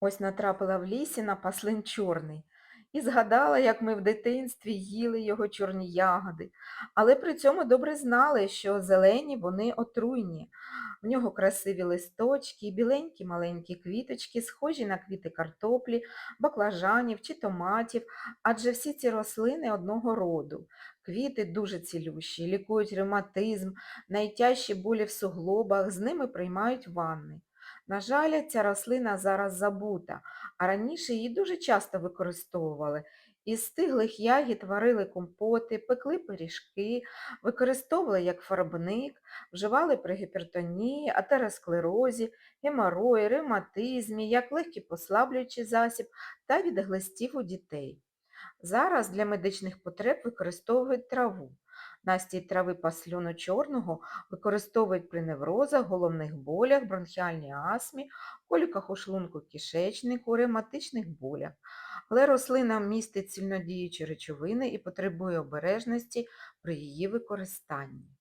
Ось натрапила в лісі на паслин чорний і згадала, як ми в дитинстві їли його чорні ягоди, але при цьому добре знали, що зелені вони отруйні. В нього красиві листочки біленькі маленькі квіточки, схожі на квіти картоплі, баклажанів чи томатів, адже всі ці рослини одного роду. Квіти дуже цілющі, лікують ревматизм, найтяжчі болі в суглобах, з ними приймають ванни. На жаль, ця рослина зараз забута, а раніше її дуже часто використовували. Із стиглих ягід варили компоти, пекли пиріжки, використовували як фарбник, вживали при гіпертонії, атеросклерозі, геморої, ревматизмі, як легкий послаблюючий засіб та від глистів у дітей. Зараз для медичних потреб використовують траву. Настій трави пасльону чорного використовують при неврозах, головних болях, бронхіальній астмі, коліках у шлунку кишечнику, ревматичних болях. Але рослина містить сильнодіючі речовини і потребує обережності при її використанні.